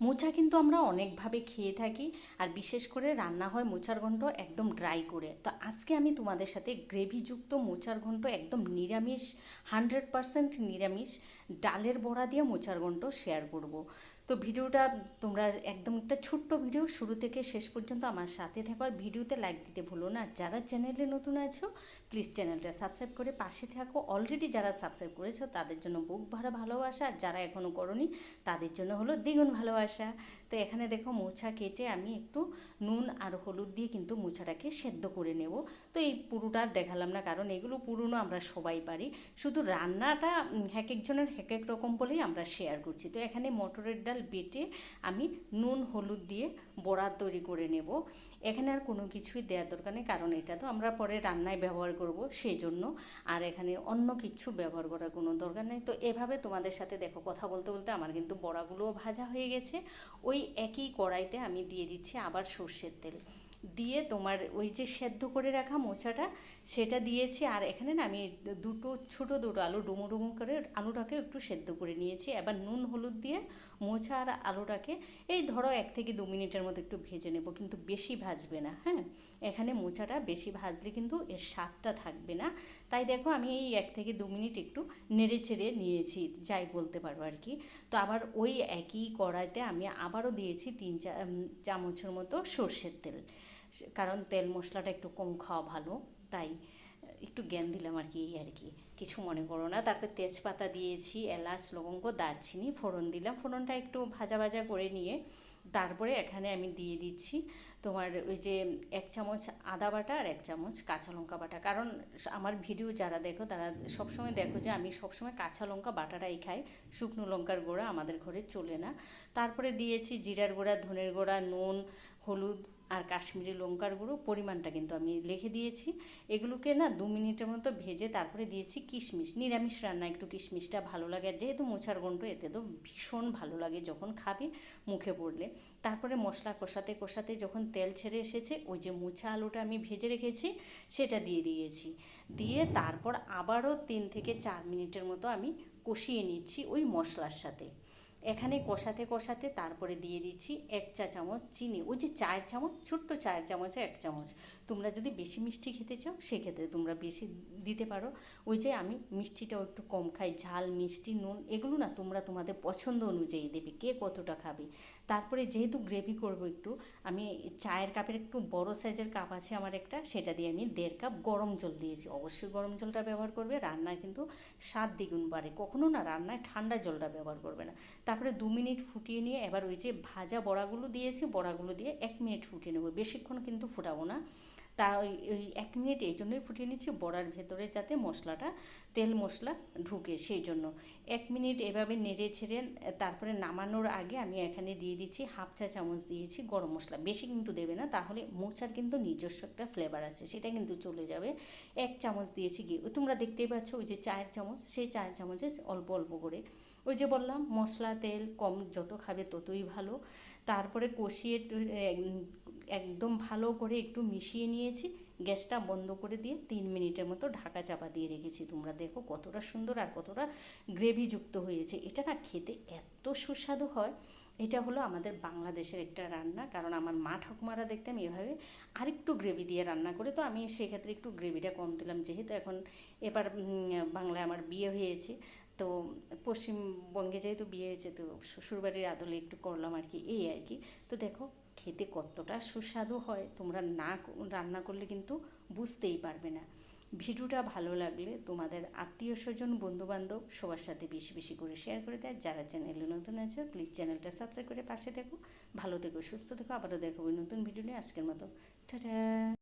মোচা কিন্তু আমরা অনেকভাবে খেয়ে থাকি, আর বিশেষ করে রান্না হয় মোচার ঘন্ট একদম ড্রাই করে। তো আজকে আমি তোমাদের সাথে গ্রেভিযুক্ত মোচার ঘন্ট একদম নিরামিষ হান্ড্রেড পারসেন্ট নিরামিষ ডালের বড়া দিয়ে মোচার ঘন্ট শেয়ার করব। তো ভিডিওটা তোমরা একদম একটা ছোট্ট ভিডিও, শুরু থেকে শেষ পর্যন্ত আমার সাথে থাকো আর ভিডিওতে লাইক দিতে ভুলো না। যারা চ্যানেলে নতুন আছো প্লিজ চ্যানেলটা সাবস্ক্রাইব করে পাশে থাকো। অলরেডি যারা সাবস্ক্রাইব করেছ, তাদের জন্য বুক ভরা ভালোবাসা। আর যারা এখনও করনি, তাদের জন্য হলো দ্বিগুণ ভালোবাসা। তো এখানে দেখো মোছা কেটে আমি একটু নুন আর হলুদ দিয়ে কিন্তু মোছাটাকে সেদ্ধ করে নেব। তো এই পুরোটা দেখালাম না, কারণ এগুলো পুরনো, আমরা সবাই পারি। শুধু রান্নাটা এক একজনের এক এক রকম বলেই আমরা শেয়ার করছি। তো এখানে মটরের ডাল বেটে আমি নুন, হলুদ দিয়ে বড়া তৈরি করে নেব। এখানে আর কোনো কিছুই দেওয়ার দরকার নেই, কারণ এটা তো আমরা পরে রান্নায় ব্যবহার করব সেই জন্য আর এখানে অন্য কিছু ব্যবহার করার কোনো দরকার নেই। তো এভাবে তোমাদের সাথে দেখো, কথা বলতে বলতে আমার কিন্তু বড়াগুলোও ভাজা হয়ে গেছে। ওই একই কড়াইতে আমি দিয়ে দিচ্ছি আবার সর্ষের তেল। দিয়ে তোমার ওই যে সেদ্ধ করে রাখা মোচাটা, সেটা দিয়েছি। আর এখানে না আমি দুটো, ছোটো দুটো আলু ডুমো ডুমো করে আলুটাকে একটু সেদ্ধ করে নিয়েছি। এবার নুন, হলুদ দিয়ে মোচা আর আলুটাকে এই ধরো এক থেকে দু মিনিটের মতো একটু ভেজে নেব, কিন্তু বেশি ভাজবে না হ্যাঁ? এখানে মোচাটা বেশি ভাজলে কিন্তু এর স্বাদটা থাকবে না। তাই দেখো আমি এই এক থেকে দু মিনিট একটু নেড়ে চেড়ে নিয়েছি, যাই বলতে পারো আর কি। তো আবার ওই একই কড়াইতে আমি আবারও দিয়েছি তিন চা চামচের মতো সর্ষের তেল। কারণ তেল মশলাটা একটু কম খাওয়া ভালো, তাই একটু জ্ঞান দিলাম আর কি, এই আর কি। কিছু মনে করো না। তারপর তেজপাতা দিয়েছি, এলাচ, লবঙ্গ, দারচিনি, ফোড়ন দিলাম। ফোড়নটা একটু ভাজা ভাজা করে নিয়ে তারপরে এখানে আমি দিয়ে দিচ্ছি তোমার ওই যে এক চামচ আদা বাটা আর এক চামচ কাঁচা লঙ্কা বাটা। কারণ আমার ভিডিও যারা দেখো, তারা সবসময় দেখো যে আমি সবসময় কাঁচা লঙ্কা বাটাটাই খাই। শুকনো লঙ্কার গুঁড়া আমাদের ঘরে চলে না। তারপরে দিয়েছি জিরার গুঁড়া, ধনের গুঁড়া, নুন, হলুদ আর কাশ্মীরি লঙ্কার গুঁড়ো পরিমাণটা কিন্তু আমি লিখে দিয়েছি। এগুলোকে না দু মিনিটের মতো ভেজে তারপরে দিয়েছি কিশমিশ। নিরামিষ রান্না, একটু কিশমিশটা ভালো লাগে। আর যেহেতু মোছার গন্ড এতে তো ভীষণ ভালো লাগে যখন খাবে, মুখে পড়লে। তারপরে মশলা কষাতে কষাতে যখন তেল ছেড়ে এসেছে, ওই যে মোছা আলুটা আমি ভেজে রেখেছি, সেটা দিয়ে দিয়েছি। দিয়ে তারপর আবারও তিন থেকে চার মিনিটের মতো আমি কষিয়ে নিচ্ছি ওই মশলার সাথে। এখানে কষাতে কষাতে তারপরে দিয়ে দিচ্ছি এক চা চামচ চিনি। ওই যে চার চামচ, ছোট্ট চার চামচে, এক চামচ। তোমরা যদি বেশি মিষ্টি খেতে চাও, সেক্ষেত্রে তোমরা বেশি দিতে পারো। ওই যে আমি মিষ্টিটাও একটু কম খাই, ঝাল, মিষ্টি, নুন, এগুলো না তোমরা তোমাদের পছন্দ অনুযায়ী দেবে কে কতটা খাবে। তারপরে যেহেতু গ্রেভি করব একটু, আমি চায়ের কাপের একটু বড় সাইজের কাপ আছে আমার একটা, সেটা দিয়ে আমি দেড় কাপ গরম জল দিয়েছি। অবশ্যই গরম জলটা ব্যবহার করবে, রান্নায় কিন্তু স্বাদ দ্বিগুণ বাড়ে। কখনো না রান্নায় ঠান্ডা জলটা ব্যবহার করবে না। তারপরে দু মিনিট ফুটিয়ে নিয়ে এবার ওই যে ভাজা বড়াগুলো দিয়েছি, বড়াগুলো দিয়ে এক মিনিট ফুটিয়ে নেব। বেশিক্ষণ কিন্তু ফুটাবো না। তা ওই ওই এক মিনিট এই জন্যই ফুটিয়ে নিচ্ছি, বড়ার ভেতরে যাতে মশলাটা, তেল মশলা ঢুকে সেই জন্য। এক মিনিট এভাবে নেড়ে ছেড়ে তারপরে নামানোর আগে আমি এখানে দিয়ে দিচ্ছি হাফ চা চামচ দিয়েছি গরম মশলা। বেশি কিন্তু দেবে না, তাহলে মোচার কিন্তু নিজস্ব একটা ফ্লেভার আছে, সেটা কিন্তু চলে যাবে। এক চামচ দিয়েছি গিয়ে তোমরা দেখতেই পাচ্ছ ওই যে চায়ের চামচ, সেই চায়ের চামচে অল্প অল্প করে ওই যে বললাম, মশলা, তেল কম যত খাবে ততই ভালো। তারপরে কষিয়ে একদম ভালো করে একটু মিশিয়ে নিয়েছি। গ্যাসটা বন্ধ করে দিয়ে তিন মিনিটের মতো ঢাকা চাপা দিয়ে রেখেছি। তোমরা দেখো কতটা সুন্দর আর কতটা গ্রেভিযুক্ত হয়েছে। এটা না খেতে এত সুস্বাদু হয়। এটা হলো আমাদের বাংলাদেশের একটা রান্না। কারণ আমার মা ঠাকুমারা দেখতাম এভাবে আরেকটু গ্রেভি দিয়ে রান্না করে। তো আমি সেক্ষেত্রে একটু গ্রেভিটা কম দিলাম। যেহেতু এখন এবার বাংলায় আমার বিয়ে হয়েছে তো পশ্চিমবঙ্গে যেহেতু বিয়ে হয়েছে তো শ্বশুরবাড়ির আদলে একটু করলাম আর কি, এই আর কি। তো দেখো, খেতে কতটা সুস্বাদু হয়, তোমরা না রান্না করলে কিন্তু বুঝতেই পারবে না। ভিডিওটা ভালো লাগলে তোমাদের আত্মীয় স্বজন, বন্ধুবান্ধব সবার সাথে বেশি বেশি করে শেয়ার করে দেয় যারা চ্যানেলে নতুন আছে প্লিজ চ্যানেলটা সাবস্ক্রাইব করে পাশে দেখো ভালো থেকো, সুস্থ থেকো। আবারও দেখাবো নতুন ভিডিও নিয়ে। আজকের মতো। টাটা